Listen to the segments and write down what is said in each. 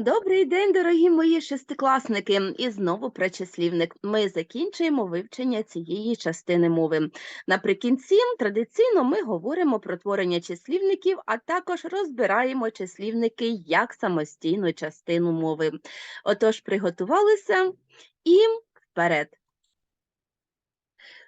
Добрий день, дорогі мої шестикласники! І знову про числівник. Ми закінчуємо вивчення цієї частини мови. Наприкінці традиційно ми говоримо про творення числівників, а також розбираємо числівники як самостійну частину мови. Отож, приготувалися і вперед.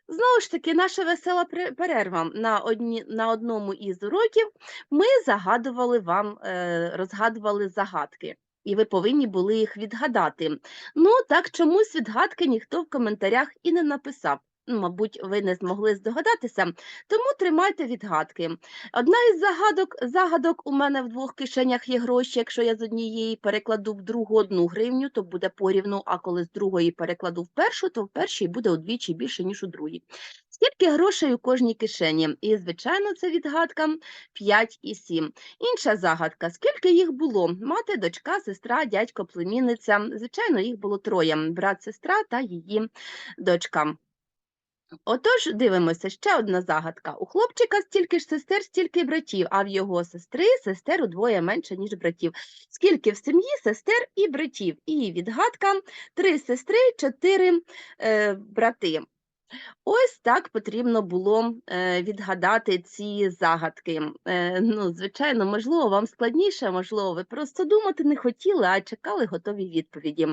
Знову ж таки, наша весела перерва на, одні, на одному із уроків ми загадували вам, е, розгадували загадки, і ви повинні були їх відгадати. Ну, так чомусь відгадки ніхто в коментарях і не написав. Ну, Мабуть, ви не змогли здогадатися, тому тримайте відгадки. Одна із загадок, загадок у мене в двох кишенях є гроші. Якщо я з однієї перекладу в другу одну гривню, то буде порівну, а коли з другої перекладу в першу, то в першій буде удвічі більше, ніж у другій. Скільки грошей у кожній кишені? І, звичайно, це відгадка 5 і 7. Інша загадка: скільки їх було? Мати, дочка, сестра, дядько, племінниця. Звичайно, їх було троє: брат, сестра та її дочка. Отож, дивимося, ще одна загадка. У хлопчика стільки ж сестер, стільки братів, а в його сестри сестер удвоє менше, ніж братів. Скільки в сім'ї сестер і братів? І відгадка три сестри, чотири е, брати. Ось так потрібно було е, відгадати ці загадки. Е, ну, звичайно, можливо, вам складніше, можливо, ви просто думати не хотіли, а чекали готові відповіді.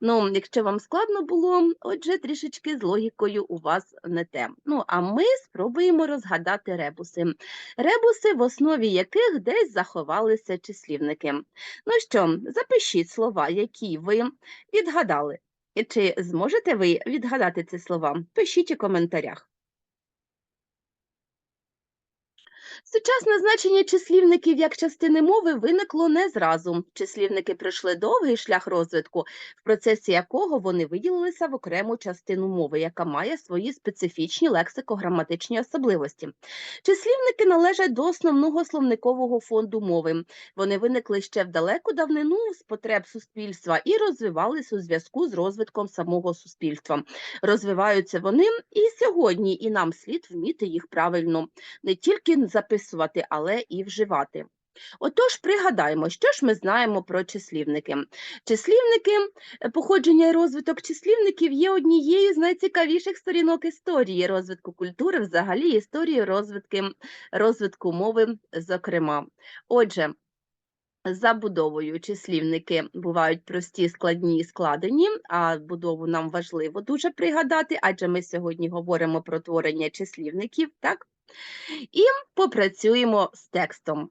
Ну, якщо вам складно було, отже, трішечки з логікою у вас не те. Ну, а ми спробуємо розгадати ребуси. Ребуси, в основі яких десь заховалися числівники. Ну що, запишіть слова, які ви відгадали. Чи зможете ви відгадати ці слова? Пишіть у коментарях. Сучасне значення числівників як частини мови виникло не зразу. Числівники пройшли довгий шлях розвитку, в процесі якого вони виділилися в окрему частину мови, яка має свої специфічні лексико-граматичні особливості. Числівники належать до основного словникового фонду мови. Вони виникли ще в далеку давнину з потреб суспільства і розвивались у зв'язку з розвитком самого суспільства. Розвиваються вони і сьогодні, і нам слід вміти їх правильно не тільки записувати, але і вживати. Отож, пригадаємо, що ж ми знаємо про числівники. Числівники, е, походження і розвиток числівників є однією з найцікавіших сторінок історії розвитку культури, взагалі історії розвитки, розвитку мови, зокрема. Отже, за будовою числівники бувають прості, складні і складені, а будову нам важливо дуже пригадати, адже ми сьогодні говоримо про творення числівників, так? І попрацюємо з текстом.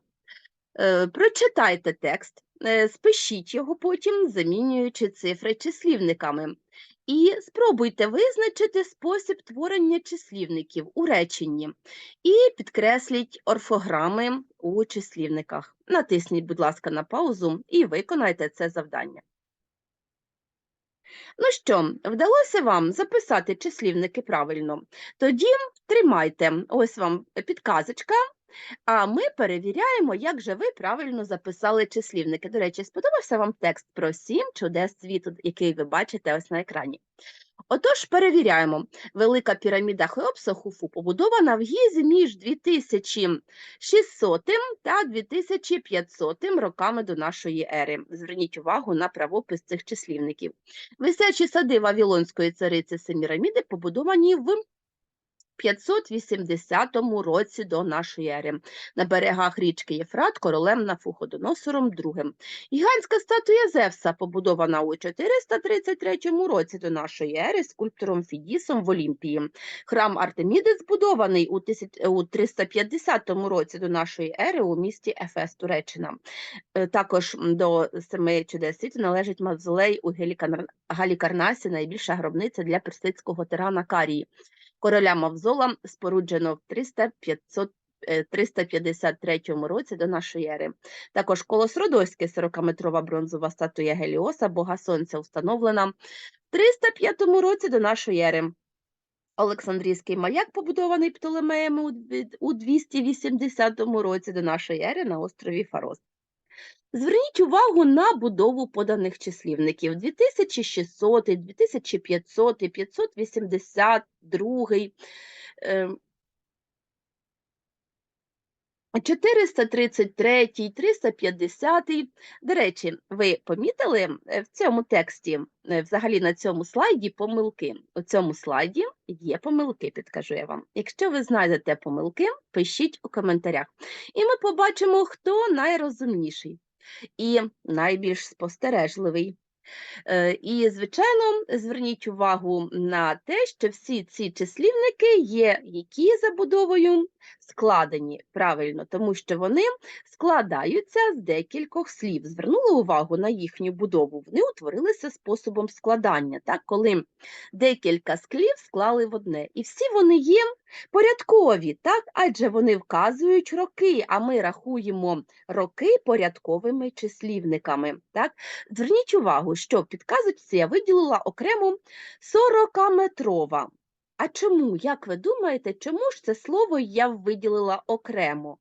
Е, Прочитайте текст, е, спишіть його потім, замінюючи цифри числівниками. І спробуйте визначити спосіб творення числівників у реченні. І підкресліть орфограми у числівниках. Натисніть, будь ласка, на паузу і виконайте це завдання. Ну що, вдалося вам записати числівники правильно? Тоді тримайте, ось вам підказочка, а ми перевіряємо, як же ви правильно записали числівники. До речі, сподобався вам текст про сім чудес світу, який ви бачите ось на екрані. Отож, перевіряємо. Велика піраміда Хеопса Хуфу побудована в Гізі між 2600 та 2500 роками до нашої ери. Зверніть увагу на правопис цих числівників. Висячі сади Вавилонської цариці Семіраміди побудовані в 580 році до нашої ери на берегах річки Єфрат королем Нафуходоносором II. Гігантська статуя Зевса побудована у 433 році до нашої ери скульптором Фідісом в Олімпії. Храм Артеміди збудований у, тисяч- у 350 році до нашої ери у місті Ефес, Туреччина. Е, Також до семи чудес світу належить мавзолей у Галікарнасі, найбільша гробниця для персидського тирана Карії. Короля Мавзола споруджено в 300-500 е, 353 році до нашої ери. Також колос Родоське, 40-метрова бронзова статуя Геліоса, бога сонця, встановлена в 305 році до нашої ери. Олександрійський маяк, побудований Птолемеями у 280 році до нашої ери на острові Фарос. Зверніть увагу на будову поданих числівників 2600, 2500, 582. Е, 433, 350. До речі, ви помітили е, в цьому тексті, е, взагалі на цьому слайді помилки. У цьому слайді є помилки, підкажу я вам. Якщо ви знайдете помилки, пишіть у коментарях. І ми побачимо, хто найрозумніший і найбільш спостережливий. Е, І, звичайно, зверніть увагу на те, що всі ці числівники є які забудовою складені правильно, тому що вони складаються з декількох слів. Звернули увагу на їхню будову, вони утворилися способом складання, так, коли декілька слів склали в одне. І всі вони є порядкові, так, адже вони вказують роки, а ми рахуємо роки порядковими числівниками. Так. Зверніть увагу, що в підказочці я виділила окремо 40-метрова. А чому, як ви думаєте, чому ж це слово я виділила окремо?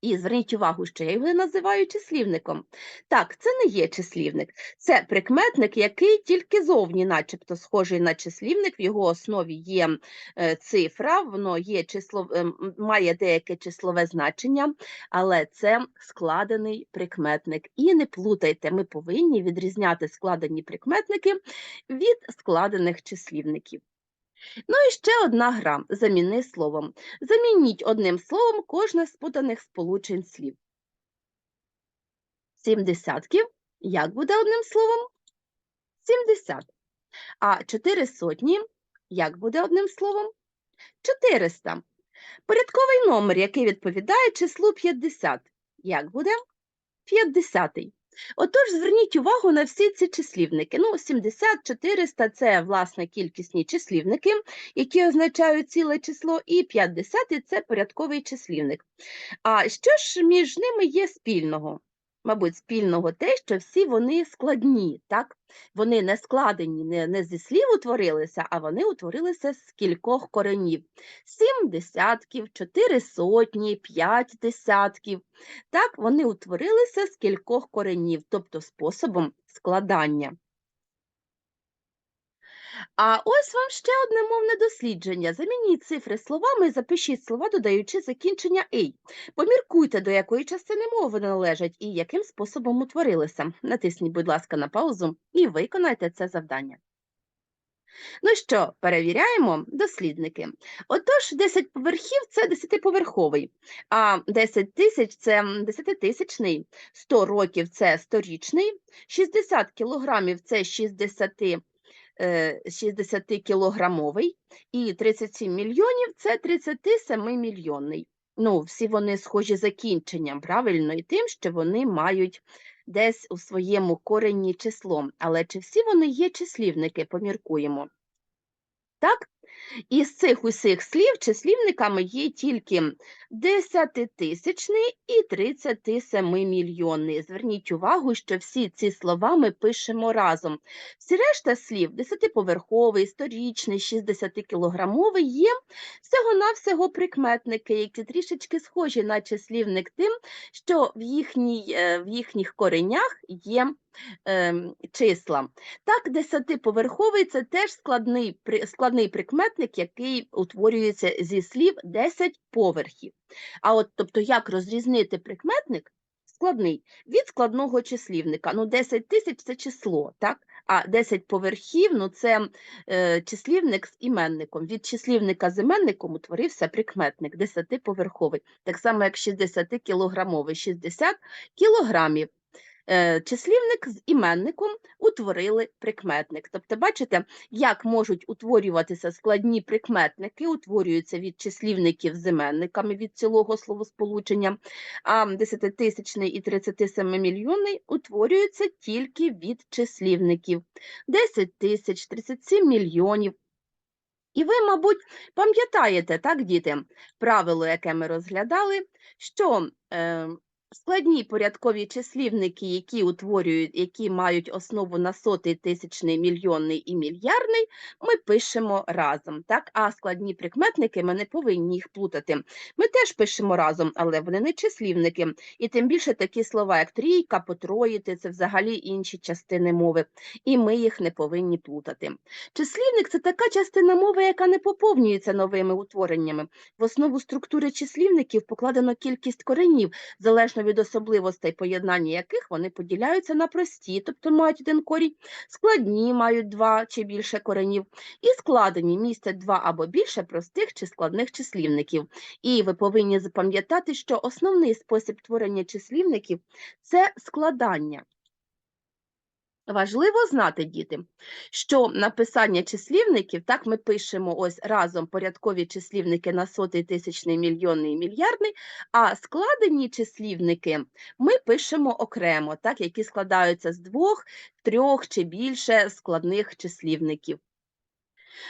І зверніть увагу, що я його називаю числівником. Так, це не є числівник, це прикметник, який тільки зовні, начебто, схожий на числівник, в його основі є е, цифра, воно є число, е, має деяке числове значення, але це складений прикметник. І не плутайте, ми повинні відрізняти складені прикметники від складених числівників. Ну і ще одна гра. Заміни словом. Замініть одним словом кожне з поданих сполучень слів. Сім десятків. Як буде одним словом? Сімдесят. А чотири сотні. Як буде одним словом? Чотириста. Порядковий номер, який відповідає числу 50. Як буде? 50. Отож, зверніть увагу на всі ці числівники. Ну, 70, 400 – це, власне, кількісні числівники, які означають ціле число, і 50 – це порядковий числівник. А що ж між ними є спільного? Мабуть, спільного те, що всі вони складні, так? Вони не складені, не, не зі слів утворилися, а вони утворилися з кількох коренів. Сім десятків, чотири сотні, п'ять десятків. Так, вони утворилися з кількох коренів, тобто способом складання. А ось вам ще одне мовне дослідження. Замініть цифри словами і запишіть слова, додаючи закінчення «ей». Поміркуйте, до якої частини мови належать і яким способом утворилися. Натисніть, будь ласка, на паузу і виконайте це завдання. Ну що, перевіряємо дослідники. Отож, 10 поверхів це 10-поверховий, а 10 тисяч це 10-тисячний, 100 років це 100-річний, 60 кілограмів це 60 60-кілограмовий, і 37 мільйонів це 37-мільйонний. Ну, всі вони схожі закінченням, правильно, і тим, що вони мають десь у своєму корені число. Але чи всі вони є числівники, поміркуємо. Так? Із цих усіх слів числівниками є тільки десятитисячний і 37-мільйонний. Зверніть увагу, що всі ці слова ми пишемо разом. Всі решта слів десятиповерховий, сторічний, 60-кілограмовий є всього-навсього прикметники, які трішечки схожі на числівник тим, що в, їхній, е, в їхніх коренях є числа. Так, десятиповерховий це теж складний, складний прикметник, який утворюється зі слів 10 поверхів. А от, тобто, як розрізнити прикметник складний від складного числівника? Ну, 10 тисяч це число, так? А 10 поверхів ну, це е, числівник з іменником. Від числівника з іменником утворився прикметник 10-поверховий. Так само, як 60-кілограмовий, 60 кілограмів. Е, Числівник з іменником утворили прикметник. Тобто, бачите, як можуть утворюватися складні прикметники, утворюються від числівників з іменниками від цілого словосполучення, а 10-тисячний і 37-мільйонний утворюються тільки від числівників. 10 тисяч, 37 мільйонів. І ви, мабуть, пам'ятаєте, так, діти, правило, яке ми розглядали, що е, Складні порядкові числівники, які утворюють, які мають основу на сотий, тисячний, мільйонний і мільярдний, ми пишемо разом. Так? А складні прикметники ми не повинні їх плутати. Ми теж пишемо разом, але вони не числівники. І тим більше такі слова, як трійка, потроїти, це взагалі інші частини мови. І ми їх не повинні плутати. Числівник це така частина мови, яка не поповнюється новими утвореннями. В основу структури числівників покладено кількість коренів залежно від особливостей поєднання яких вони поділяються на прості, тобто мають один корінь, складні мають два чи більше коренів, і складені містять два або більше простих чи складних числівників. І ви повинні запам'ятати, що основний спосіб творення числівників це складання. Важливо знати, діти, що написання числівників, так ми пишемо ось разом порядкові числівники на сотий, тисячний, мільйонний мільярдний, а складені числівники ми пишемо окремо, так, які складаються з двох, трьох чи більше складних числівників.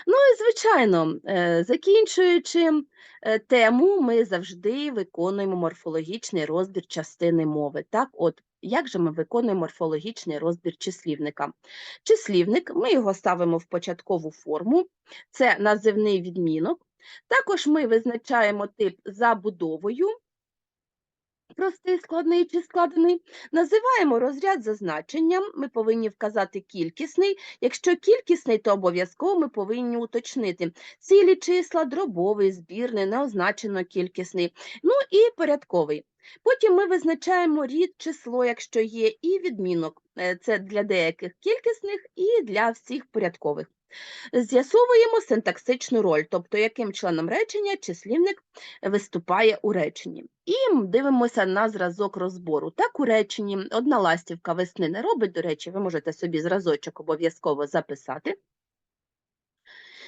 Ну і звичайно, е, закінчуючи е, тему, ми завжди виконуємо морфологічний розбір частини мови. Так, от як же ми виконуємо морфологічний розбір числівника? Числівник, ми його ставимо в початкову форму, це називний відмінок. Також ми визначаємо тип забудовою, простий, складний чи складений. Називаємо розряд за значенням, ми повинні вказати кількісний. Якщо кількісний, то обов'язково ми повинні уточнити цілі числа, дробовий, збірний, неозначено кількісний, ну і порядковий. Потім ми визначаємо рід, число, якщо є, і відмінок. Е, Це для деяких кількісних і для всіх порядкових. З'ясовуємо синтаксичну роль, тобто яким членом речення числівник виступає у реченні. І дивимося на зразок розбору. Так, у реченні одна ластівка весни не робить, до речі, ви можете собі зразочок обов'язково записати.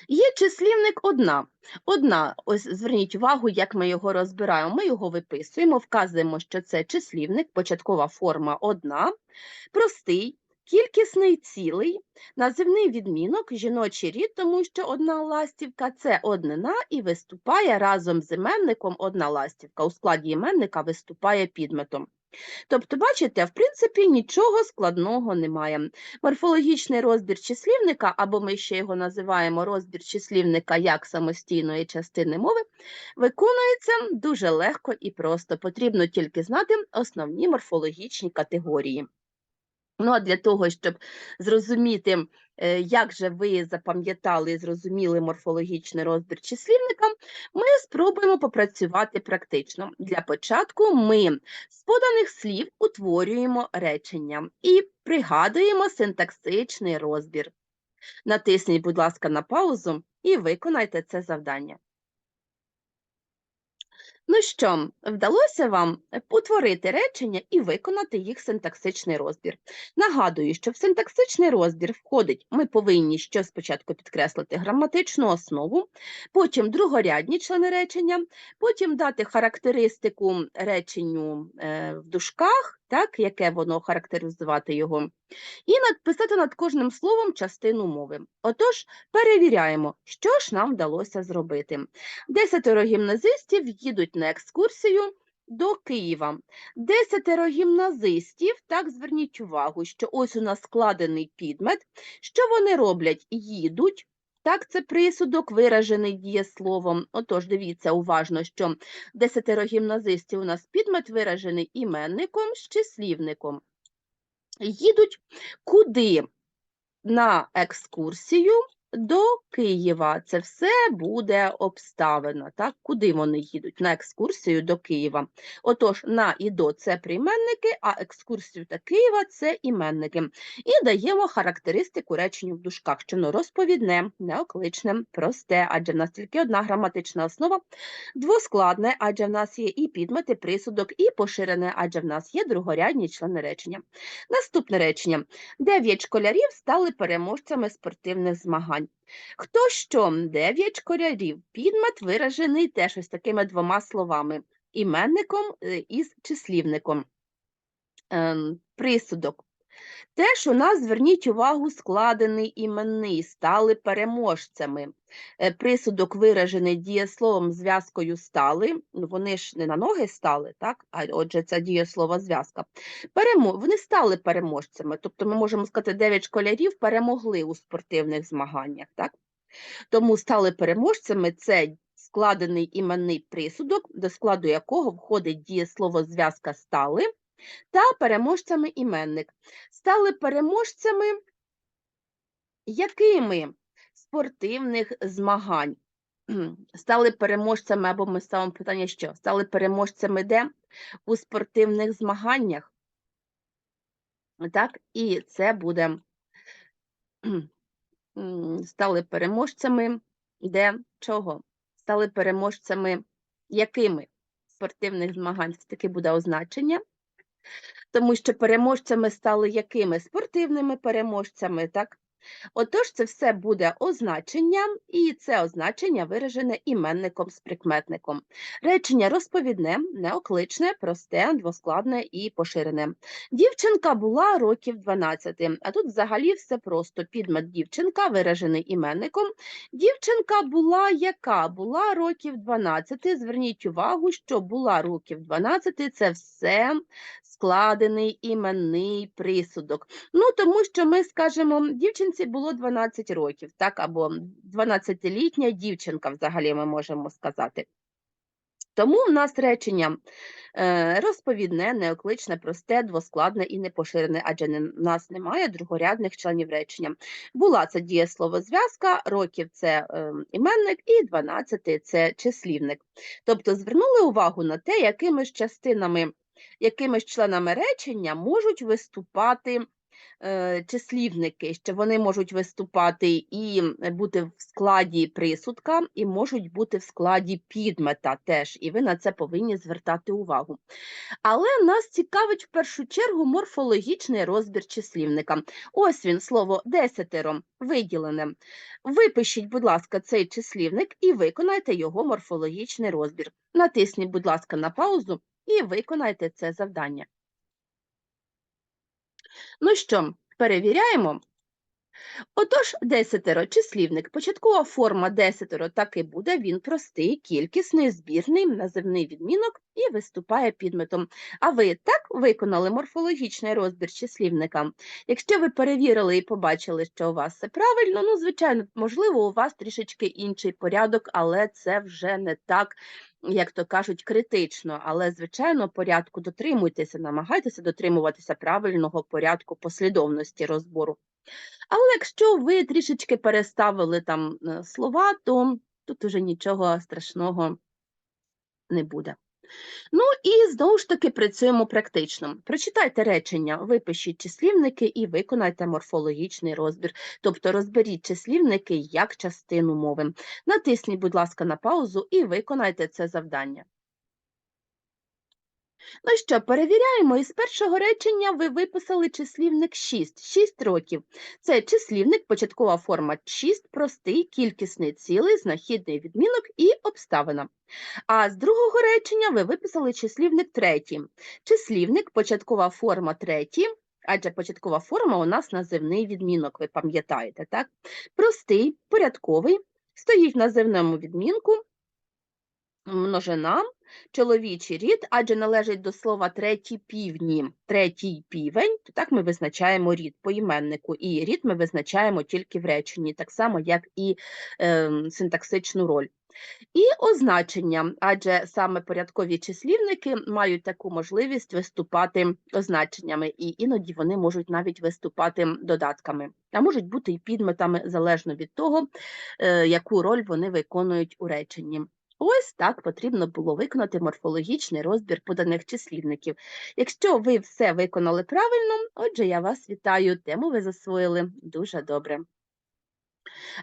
Є числівник одна. Одна, ось зверніть увагу, як ми його розбираємо. Ми його виписуємо, вказуємо, що це числівник, початкова форма одна, простий, кількісний цілий, називний відмінок, жіночий рід, тому що одна ластівка це однина і виступає разом з іменником одна ластівка. У складі іменника виступає підметом. Тобто, бачите, в принципі, нічого складного немає. Морфологічний розбір числівника, або ми ще його називаємо розбір числівника як самостійної частини мови, виконується дуже легко і просто. Потрібно тільки знати основні морфологічні категорії. Ну, а для того, щоб зрозуміти, е, як же ви запам'ятали і зрозуміли морфологічний розбір числівника, ми спробуємо попрацювати практично. Для початку ми з поданих слів утворюємо речення і пригадуємо синтаксичний розбір. Натисніть, будь ласка, на паузу і виконайте це завдання. Ну що, вдалося вам утворити речення і виконати їх синтаксичний розбір. Нагадую, що в синтаксичний розбір входить, ми повинні що спочатку підкреслити граматичну основу, потім другорядні члени речення, потім дати характеристику реченню е, в дужках, так, яке воно характеризувати його, і написати над кожним словом частину мови. Отож, перевіряємо, що ж нам вдалося зробити. Десятеро гімназистів їдуть на екскурсію до Києва. Десятеро гімназистів, так зверніть увагу, що ось у нас складений підмет. Що вони роблять? Їдуть. Так, це присудок виражений дієсловом. Отож, дивіться уважно, що десятеро гімназистів у нас підмет виражений іменником з числівником. Їдуть куди? На екскурсію до Києва. Це все буде обставина. Так? Куди вони їдуть? На екскурсію до Києва. Отож, на і до це прийменники, а екскурсію до Києва це іменники. І даємо характеристику реченню в дужках, що воно розповідне, неокличне, просте, адже в нас тільки одна граматична основа, двоскладне, адже в нас є і підмет, і присудок, і поширене, адже в нас є другорядні члени речення. Наступне речення. Дев'ять школярів стали переможцями спортивних змагань. Хто що? Дев'ять школярів. Підмет виражений теж ось такими двома словами: іменником і із числівником. Ем, Присудок. Теж у нас, зверніть увагу, складений іменний, стали переможцями. Е, Присудок виражений дієсловом зв'язкою стали. Ну, Вони ж не на ноги стали, так? а отже, це дієслово зв'язка. Перемо... Вони стали переможцями. Тобто ми можемо сказати, 9 школярів перемогли у спортивних змаганнях. Так? Тому стали переможцями це складений іменний присудок, до складу якого входить дієслово зв'язка стали та переможцями іменник. Стали переможцями якими спортивних змагань? Стали переможцями, або ми ставимо питання, що? Стали переможцями де? У спортивних змаганнях. Так, і це буде стали переможцями де чого? Стали переможцями якими спортивних змагань? Це таке буде означення. Тому що переможцями стали якими? Спортивними переможцями, так? Отож, це все буде означення, і це означення виражене іменником з прикметником. Речення розповідне, неокличне, просте, двоскладне і поширене. Дівчинка була років 12, а тут взагалі все просто. Підмет дівчинка виражений іменником. Дівчинка була яка? Була років 12. Зверніть увагу, що була років 12 – це все складений іменний присудок. Ну, тому що ми скажемо, дівчинці було 12 років, так, або 12-літня дівчинка, взагалі ми можемо сказати. Тому в нас речення е, розповідне, неокличне, просте, двоскладне і непоширене, адже в нас немає другорядних членів речення. Була це дієслово зв'язка, років це е, іменник, і 12 це числівник. Тобто звернули увагу на те, якими ж частинами, якими ж членами речення можуть виступати е, числівники, що вони можуть виступати і бути в складі присудка, і можуть бути в складі підмета теж, і ви на це повинні звертати увагу. Але нас цікавить в першу чергу морфологічний розбір числівника. Ось він, слово десятеро виділене. Випишіть, будь ласка, цей числівник і виконайте його морфологічний розбір. Натисніть, будь ласка, на паузу і виконайте це завдання. Ну що, перевіряємо. Отож, десятеро числівник. Початкова форма десятеро так і буде, він простий, кількісний, збірний, називний відмінок і виступає підметом. А ви так виконали морфологічний розбір числівника? Якщо ви перевірили і побачили, що у вас все правильно, ну, звичайно, можливо, у вас трішечки інший порядок, але це вже не так. Як то кажуть, критично, але звичайно порядку дотримуйтеся, намагайтеся дотримуватися правильного порядку послідовності розбору. Але якщо ви трішечки переставили там е, слова, то тут уже нічого страшного не буде. Ну і знову ж таки працюємо практично. Прочитайте речення, випишіть числівники і виконайте морфологічний розбір. Тобто розберіть числівники як частину мови. Натисніть, будь ласка, на паузу і виконайте це завдання. Ну що, перевіряємо. Із першого речення ви виписали числівник 6. 6 років. Це числівник, початкова форма 6, простий, кількісний цілий, знахідний відмінок і обставина. А з другого речення ви виписали числівник 3. Числівник, початкова форма 3, адже початкова форма у нас називний відмінок, ви пам'ятаєте, так? Простий, порядковий, стоїть в називному відмінку, множина, чоловічий рід, адже належить до слова треті півні, третій півень, то так ми визначаємо рід по іменнику, і рід ми визначаємо тільки в реченні, так само, як і е, синтаксичну роль. І означення, адже саме порядкові числівники мають таку можливість виступати означеннями, і іноді вони можуть навіть виступати додатками, а можуть бути і підметами залежно від того, е, яку роль вони виконують у реченні. Ось так потрібно було виконати морфологічний розбір поданих числівників. Якщо ви все виконали правильно, отже, я вас вітаю, тему ви засвоїли дуже добре.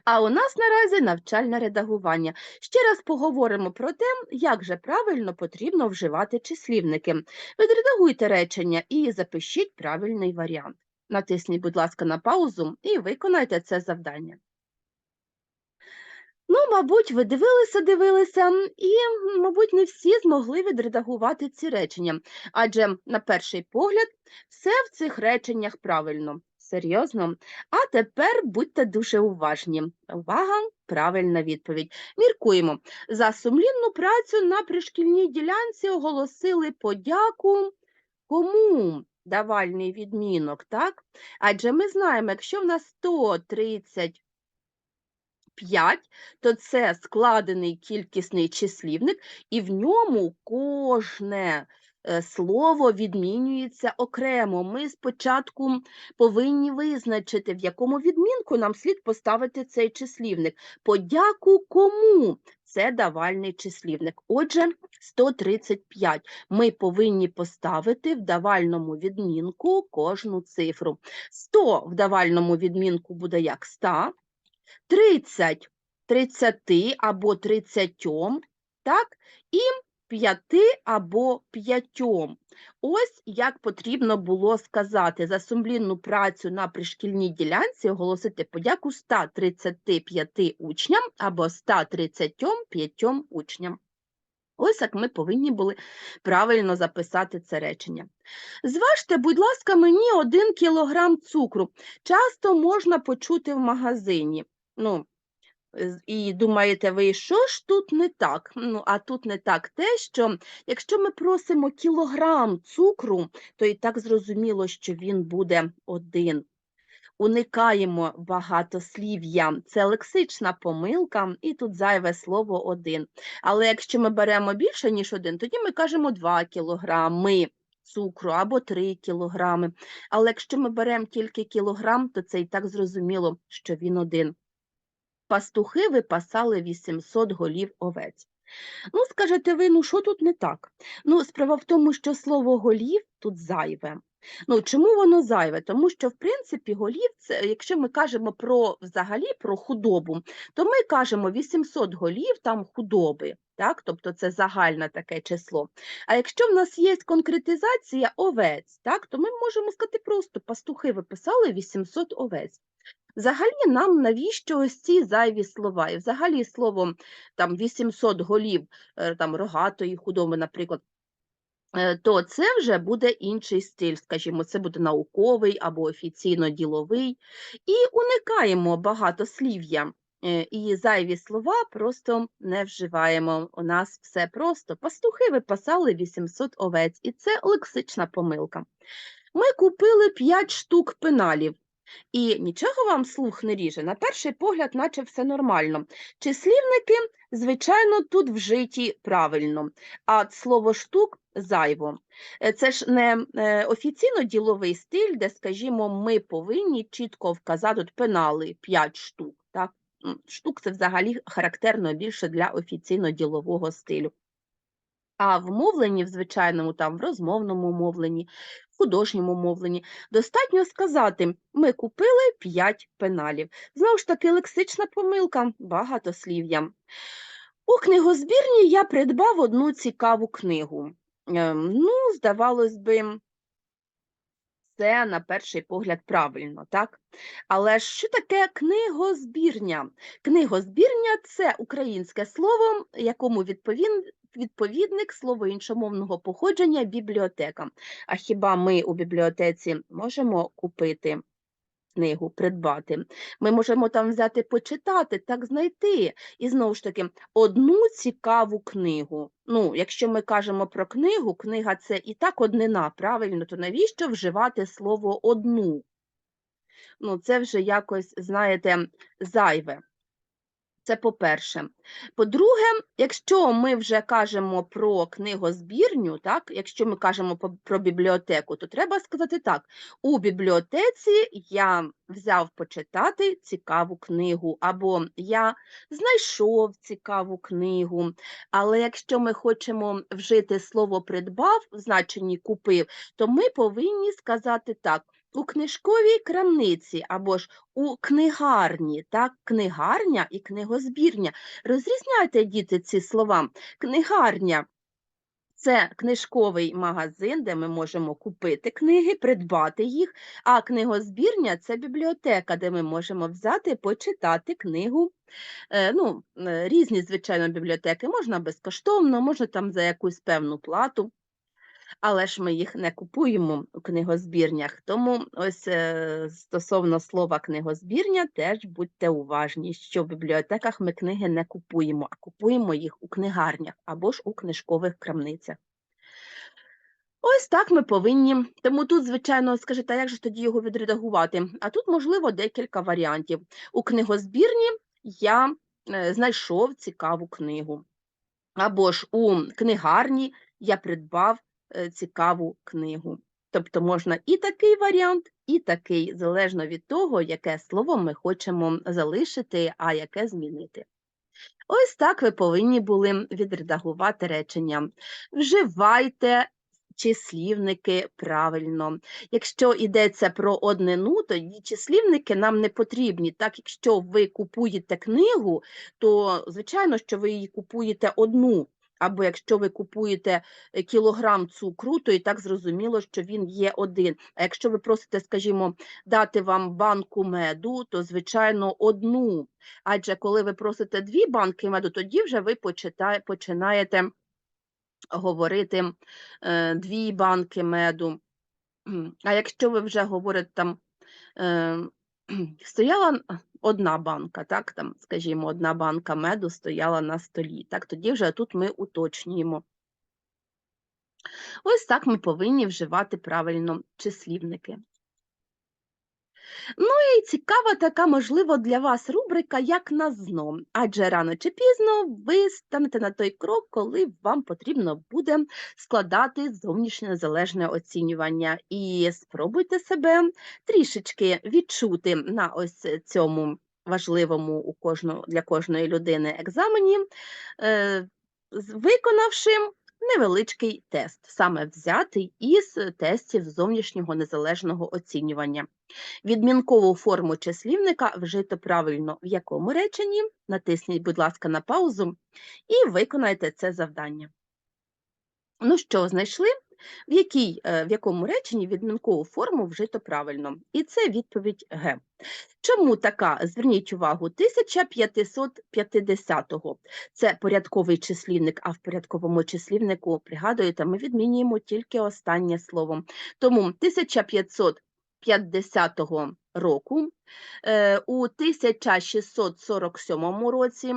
А у нас наразі навчальне редагування. Ще раз поговоримо про те, як же правильно потрібно вживати числівники. Відредагуйте речення і запишіть правильний варіант. Натисніть, будь ласка, на паузу і виконайте це завдання. Ну, мабуть, ви дивилися, дивилися, і, мабуть, не всі змогли відредагувати ці речення, адже на перший погляд все в цих реченнях правильно. Серйозно? А тепер будьте дуже уважні. Увага, правильна відповідь. Міркуємо. За сумлінну працю на пришкільній ділянці оголосили подяку кому? Давальний відмінок, так? Адже ми знаємо, якщо в нас 130 5, то це складений кількісний числівник, і в ньому кожне е, слово відмінюється окремо. Ми спочатку повинні визначити, в якому відмінку нам слід поставити цей числівник. Подяку кому? Це давальний числівник. Отже, 135. Ми повинні поставити в давальному відмінку кожну цифру. 100 в давальному відмінку буде як 100, 30 30 або 30, так, і 5 або 5. Ось як потрібно було сказати за сумлінну працю на пришкільній ділянці оголосити подяку 135 учням або 135 учням. Ось як ми повинні були правильно записати це речення. Зважте, будь ласка, мені один кілограм цукру. Часто можна почути в магазині. Ну, і думаєте ви, що ж тут не так? Ну, а тут не так те, що якщо ми просимо кілограм цукру, то і так зрозуміло, що він буде один. Уникаємо багатослів'я. Це лексична помилка, і тут зайве слово один. Але якщо ми беремо більше, ніж один, тоді ми кажемо 2 кілограми цукру або 3 кілограми. Але якщо ми беремо тільки кілограм, то це і так зрозуміло, що він один. Пастухи випасали 800 голів овець. Ну, скажете ви, ну що тут не так? Ну, справа в тому, що слово голів тут зайве. Ну, чому воно зайве? Тому що, в принципі, голів, це, якщо ми кажемо про взагалі про худобу, то ми кажемо 800 голів там худоби, так? тобто це загальне таке число. А якщо в нас є конкретизація овець, так? то ми можемо сказати просто пастухи виписали 800 овець. Взагалі нам навіщо ось ці зайві слова? І взагалі слово там 800 голів е, там рогатої худоби, наприклад, е, то це вже буде інший стиль, скажімо, це буде науковий або офіційно-діловий. І уникаємо багатослів'я. е, І зайві слова просто не вживаємо. У нас все просто. Пастухи випасали 800 овець, і це лексична помилка. Ми купили 5 штук пеналів. І нічого вам слух не ріже. На перший погляд, наче все нормально. Числівники, звичайно, тут вжиті правильно, а слово штук зайво. Е, Це ж не е, офіційно діловий стиль, де, скажімо, ми повинні чітко вказати от пенали 5 штук. Так? Штук це взагалі характерно більше для офіційно-ділового стилю. А в мовленні, в звичайному, там, в розмовному мовленні, художньому мовленні, достатньо сказати, ми купили 5 пеналів. Знову ж таки, лексична помилка, багатослів'я. У книгозбірні я придбав одну цікаву книгу. Ем, Ну, здавалось би, це на перший погляд правильно, так? Але що таке книгозбірня? Книгозбірня це українське слово, якому відповін... відповідник слово іншомовного походження бібліотека. А хіба ми у бібліотеці можемо купити книгу, придбати? Ми можемо там взяти почитати, так знайти. І знову ж таки, одну цікаву книгу. Ну, якщо ми кажемо про книгу, книга це і так однина, правильно, то навіщо вживати слово одну? Ну, це вже якось, знаєте, зайве. Це по-перше. По-друге, якщо ми вже кажемо про книгозбірню, так, якщо ми кажемо про бібліотеку, то треба сказати так: у бібліотеці я взяв почитати цікаву книгу, або я знайшов цікаву книгу. Але якщо ми хочемо вжити слово придбав в значенні купив, то ми повинні сказати так. У книжковій крамниці або ж у книгарні, так, книгарня і книгозбірня. Розрізняйте, діти, ці слова. Книгарня Це книжковий магазин, де ми можемо купити книги, придбати їх, а книгозбірня це бібліотека, де ми можемо взяти, почитати книгу. Е, Ну, е, різні, звичайно, бібліотеки. Можна безкоштовно, можна там за якусь певну плату, але ж ми їх не купуємо у книгозбірнях. Тому ось е, стосовно слова книгозбірня, теж будьте уважні, що в бібліотеках ми книги не купуємо, а купуємо їх у книгарнях або ж у книжкових крамницях. Ось так ми повинні. Тому тут, звичайно, скажете, а як же тоді його відредагувати? А тут, можливо, декілька варіантів. У книгозбірні я е, знайшов цікаву книгу. Або ж у книгарні я придбав цікаву книгу. Тобто можна і такий варіант, і такий, залежно від того, яке слово ми хочемо залишити, а яке змінити. Ось так ви повинні були відредагувати речення. Вживайте числівники правильно. Якщо йдеться про однину, то числівники нам не потрібні. Так, якщо ви купуєте книгу, то звичайно, що ви її купуєте одну. Або якщо ви купуєте е, кілограм цукру, то і так зрозуміло, що він є один. А якщо ви просите, скажімо, дати вам банку меду, то звичайно одну. Адже коли ви просите дві банки меду, тоді вже ви починаєте говорити е, дві банки меду. А якщо ви вже говорите там, е, стояла одна банка, так, там, скажімо, одна банка меду стояла на столі, так, тоді вже тут ми уточнюємо. Ось так ми повинні вживати правильно числівники. Ну і цікава така, можливо, для вас рубрика як на зно, адже рано чи пізно ви станете на той крок, коли вам потрібно буде складати зовнішнє незалежне оцінювання. І спробуйте себе трішечки відчути на ось цьому важливому у кожного, для кожної людини екзамені, е, виконавши невеличкий тест, саме взятий із тестів зовнішнього незалежного оцінювання. Відмінкову форму числівника вжито правильно в якому реченні. Натисніть, будь ласка, на паузу і виконайте це завдання. Ну що, знайшли? В якій, е, в якому реченні відмінкову форму вжито правильно? І це відповідь Г. Чому така? Зверніть увагу, 1550-го це порядковий числівник, а в порядковому числівнику, пригадуєте, ми відмінюємо тільки останнє слово. Тому 1500 50 року, е, у 1647 році,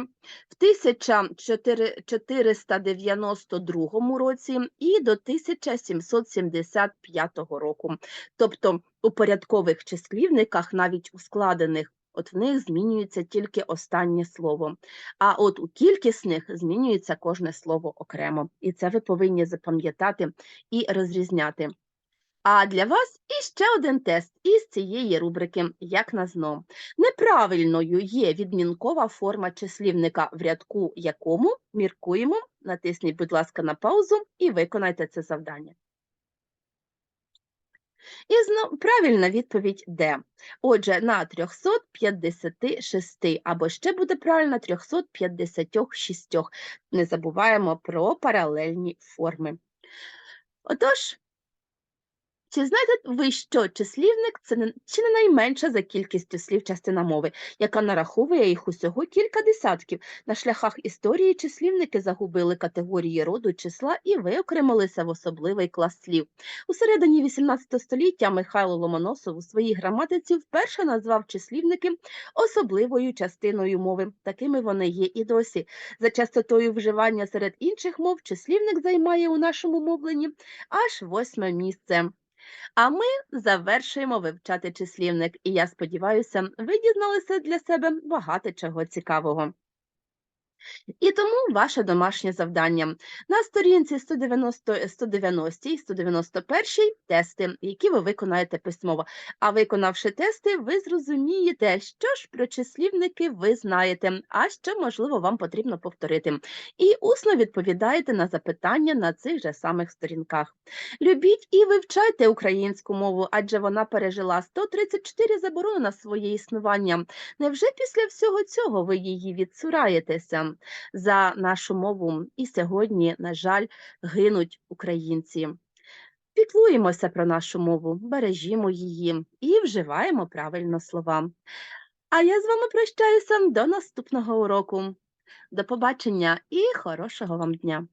в 1492 році і до 1775 року. Тобто у порядкових числівниках, навіть у складених, от в них змінюється тільки останнє слово. А от у кількісних змінюється кожне слово окремо. І це ви повинні запам'ятати і розрізняти. А для вас іще один тест із цієї рубрики як на зно. Неправильною є відмінкова форма числівника, в рядку якому міркуємо. Натисніть, будь ласка, на паузу і виконайте це завдання. І знов правильна відповідь Д. Отже, на 356, або ще буде правильно 356. Не забуваємо про паралельні форми. Отож, чи знаєте ви, що числівник це не, чи не найменша за кількістю слів частина мови, яка нараховує їх усього кілька десятків. На шляхах історії числівники загубили категорії роду числа і виокремилися в особливий клас слів. У середині XVIII століття Михайло Ломоносов у своїй граматиці вперше назвав числівники особливою частиною мови. Такими вони є і досі. За частотою вживання серед інших мов числівник займає у нашому мовленні аж восьме місце. А ми завершуємо вивчати числівник, і я сподіваюся, ви дізналися для себе багато чого цікавого. І тому ваше домашнє завдання на сторінці 190 190 і 191 тести, які ви виконаєте письмово. А виконавши тести, ви зрозумієте, що ж про числівники ви знаєте, а що, можливо, вам потрібно повторити. І усно відповідаєте на запитання на цих же самих сторінках. Любіть і вивчайте українську мову, адже вона пережила 134 заборони на своє існування. Невже після всього цього ви її відсураєтеся? За нашу мову, і сьогодні, на жаль, гинуть українці. Піклуємося про нашу мову, бережімо її і вживаємо правильно слова. А я з вами прощаюся до наступного уроку. До побачення і хорошого вам дня!